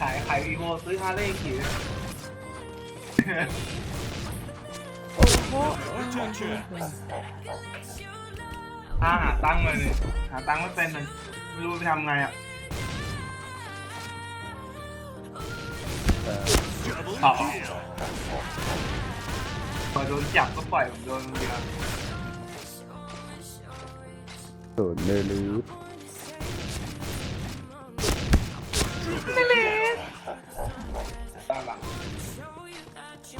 ขายขายวีโวซื้อฮาร์เลย์ขี่โอ้โหถ้าหาตังค์เลยนี่หาตังค์ไม่เป็นเลยไม่รู้ไปทำไงอะต่อพอโดนจับก็ปล่อยผมโดนคนเดียวโดนเลยลือต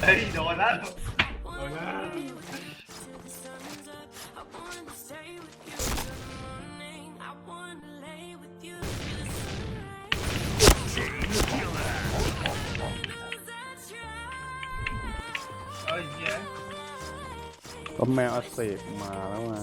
เฮ้ยโดนแล้วโดนแล้วเอ้ยเหี้ย ก็แมวอักเสบมาแล้วมา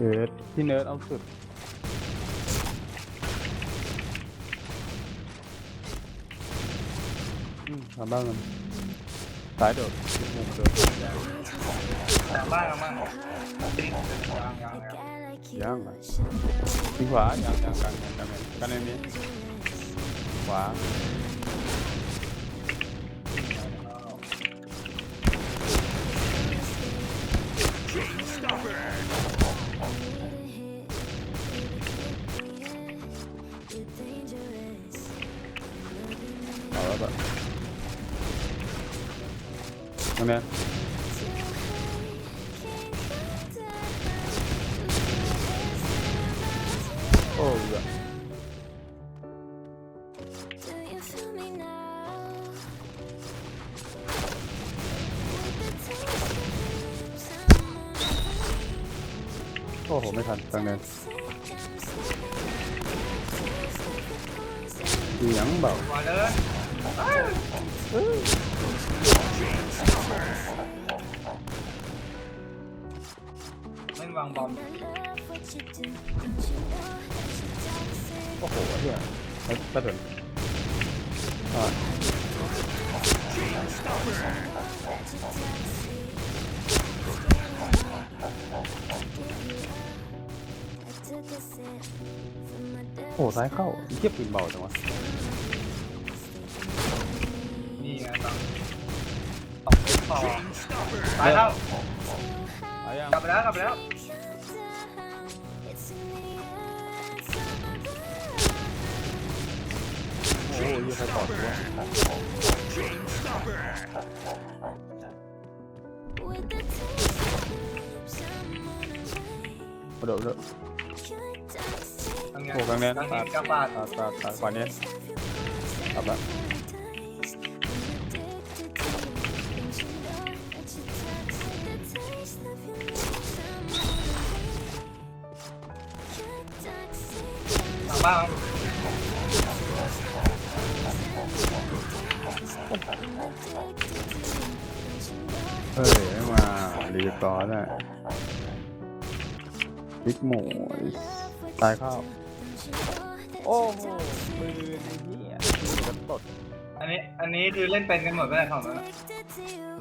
เอิร์ธพี่เนิร์ดเอาสุดอืมทำบ้างมันสายโดดมุมโดดตามบ้านกันบ้างจริงยังยังยังย่างอะที่ขวาย่างย่างกันกันกันกันในนี้ขวาเอา ตรงเนี้ยโอ้ยอะ Do you feel me now? โอ้โห ไม่ทันตรงเนี้ยเสียงเบา มาเลย ไม่วางบอมโอ้โหเฮียไม่กระโดดอ่าโอ้ซ้ายเข้าเทียบปืนเบาจังวะ ตอกเป็นต่อตายแล้วเอายังกลับไปแล้วกลับไปแล้วโอ้ยยังใครต่อตัวกระโดดเลยทำไงโอ้กลางเนี้ยกลางตัเนี้ดยกลับบ้านตัดตัดตัดขวาเนี้ยกลับละ ทางบ้านเฮ้ยไม่มารีบร้อนอะบิ๊กหมูตายเข้าโอ้โหปืนนี่ปืนกระตดอันนี้อันนี้คือเล่นเป็นกันหมดไม่ได้ของนั้นอะ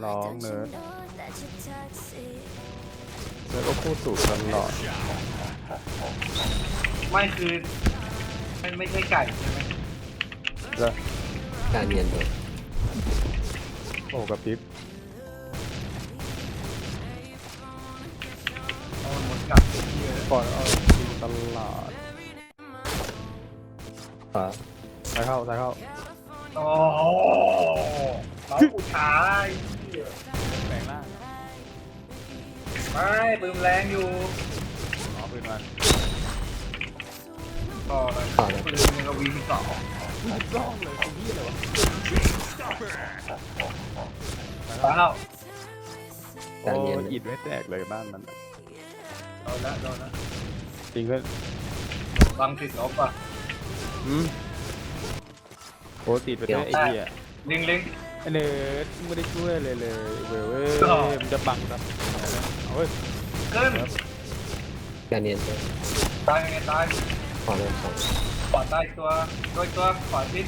ร้องเนิร์ดแล้วก็พูดถูกตลอดไม่คือ มันไม่ใช่ไก่ใช่ไหมแล้วการเรียนโดดโอ้กระพริบเอาหมดกลับที่เยอะปล่อยเอายิงตลอดขวาตายเข้าตายเข้าโอ้โหน้องผู้ชายแรงล่างไม่ปืนแรงอยู่อ๋อปืนมัน ต่อเลยขวาเลยปืนมันกวีมีสองอยิบกล้องเลยคือยี่อะไรวะตายแล้วโอ้อิดไม่แตกเลยบ้านมันอะโดนแล้วโดนแล้วจริงก็บังติดลบอะ อืมโอ้ติดไปด้วยไอ้เหี้ยลิงลิง ไอ้เนิร์ดไม่ได้ช่วยเลยเลยเว้ยเว้ยอ๋อมันจะบังครับเอาเว้ยขึ้นการเนียนตัวตายยังไงตาย ขอเริ่มสองขวาตายตัวตัวตัวขวาพิษ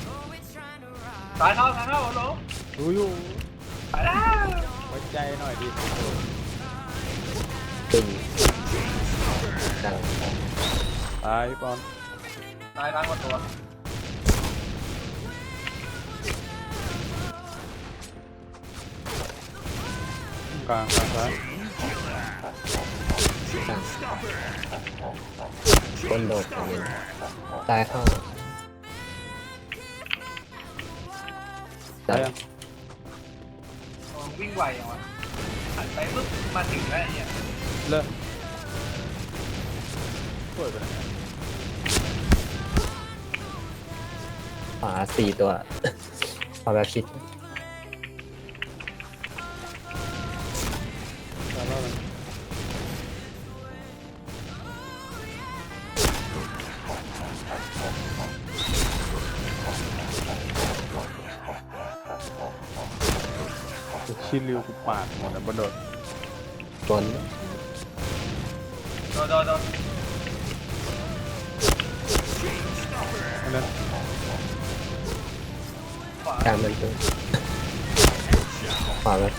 ตายเท่าตายเท่าโอ้โหดูอยู่ตายแล้วไว้ใจหน่อยดิตึงกลางตายพี่บอลตายตายหมดตัวกลางกลางซ้าย กลางก้นโดดการเนียนตายเข้าตาตายยยังโอ้วิ่งไวอย่างวะหันไปปุ๊บมาถึงแล้วไอ้เนี่ยเลิกช่วยไปไหนอะขวาสี่ตัวขอแบบชิด ชิลิวกูปาดหมดอะบนโดดบนโดนโดนโดนอันนั้นขวา กลางมันตัวขวาแบบ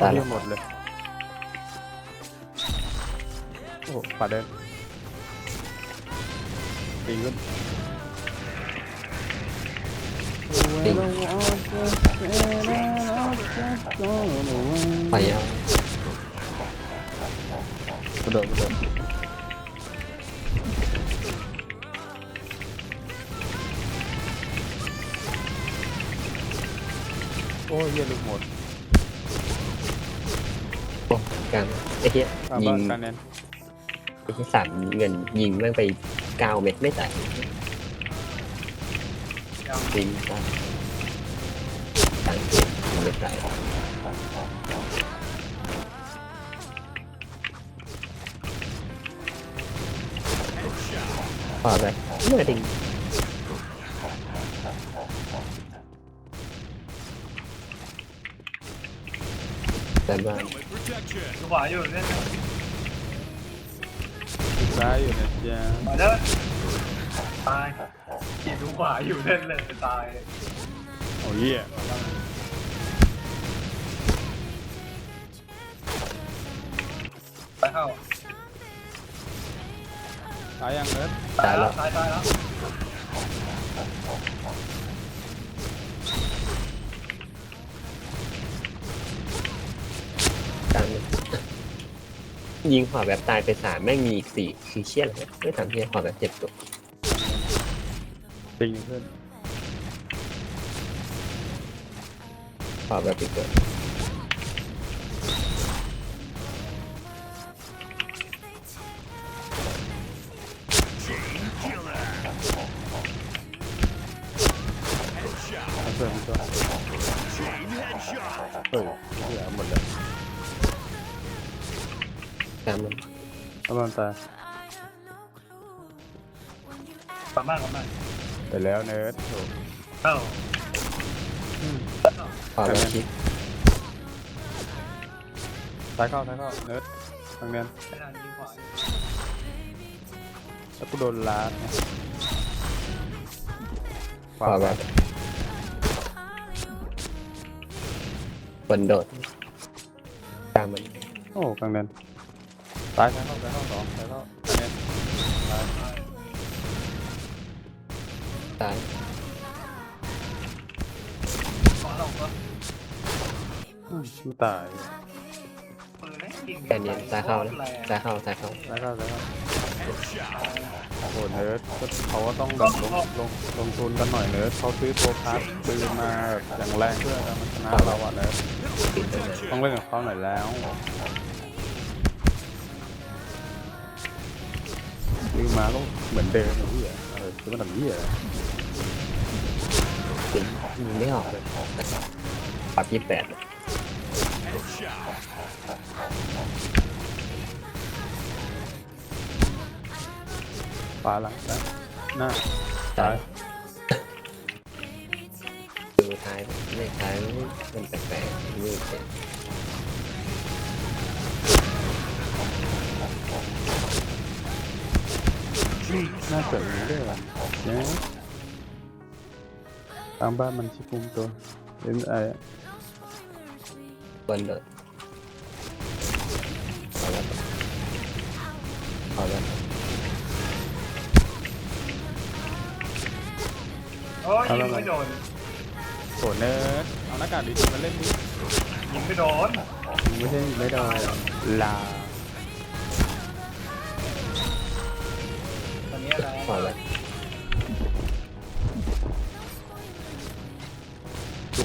ตายเรีแล้ยวหมดเลย โอ้โหปาดเดินตีขึ้น ติงไปยาวกระโดดกระโดดโอ้ยเหี้ยลูกหมดโอ้กลางไอ้เหี้ยตามยิบ้างนกันแนนไอ้เหี้ยสามเงินยิงแม่งไปเก้าเม็ดไม่ตาย ยังยิงตายต่างเกมยิ งไม่ตายขวาไปเมื่อดิงแต่บ้านดูขวาอยู่เนี่ยซ้ายอยู่นะจ๊ะมาเด้อตายขี่ดูขวาอยู่เล่นเลยตายโอ้ยเหี้ยตายเข้าตายยังเนิร์ดตายแล้วตายตายแล้วกลางยิงขวาแบบตายไปสามแม่งมีอีกสี่คือเชี่ยอะไรไม่ทำเชี่ยขวาแบบเจ็บตัว ติงขึ้นขวาแบบอีกตัวเอาเสริมตัวเฮ้ยเหี้ยหมดเลยกลางมันกำลังตายกลับบ้านกลับบ้าน ไปแล้วเนิร์ดโอ้เอ้าอืมขวาแบบชิดซ้ายเข้าซ้ายเข้าเนิร์ดทางเนียนไม่ทันยิงขวาอยู่แล้วกูโดนลาดนะขวาแบบบนโดดกลางมันโอ้กลางเนียนซ้ายซ้ายเข้าซ้ายเข้าสองซ้ายเข้า ตายขวาลงก็อืมกูตายปืนเนี่ยยิงแกเนียนตายเข้านะตายเข้าตายเข้าซ้ายเข้าซ้ายเข้าโอ้เนิร์ดก็เขาก็ต้องแบบลงลงลงทุนกันหน่อยเนิร์ดเขาซื้อตัวพาร์ทปืนมาแบบอย่างแรงเพื่อจะมาชนะเราอะเนิร์ดปิดไปเลยต้องเล่นกับเขาหน่อยแล้วซื้อมาก็เหมือนเดิมไอ้เหี้ยเออ ซื้อมาทำเหี้ยอะไรถึงยิงไม่ออกเลยปรับยี่แปดขวาหลังซ้ายหน้าตาซ้ายยดูท้ายเลขท้ายมันแปลกๆนี่เป็น น้าเสริมด้วยว่ะเนี่ยตามบ้านมันชิคุมตัวเอ็นไอคนเดินเอาละเอาละโอ้ยยิงไม่โดนโหเนิร์ดเอาหน้ากากดีๆมาเล่นดิยิงไม่โดน ไม่ใช่ไม่ได้ลาตอนนี้อะไรเอาละดูขวา อยู่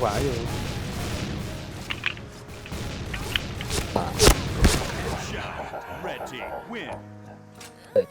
ขวา Red team win. เปิด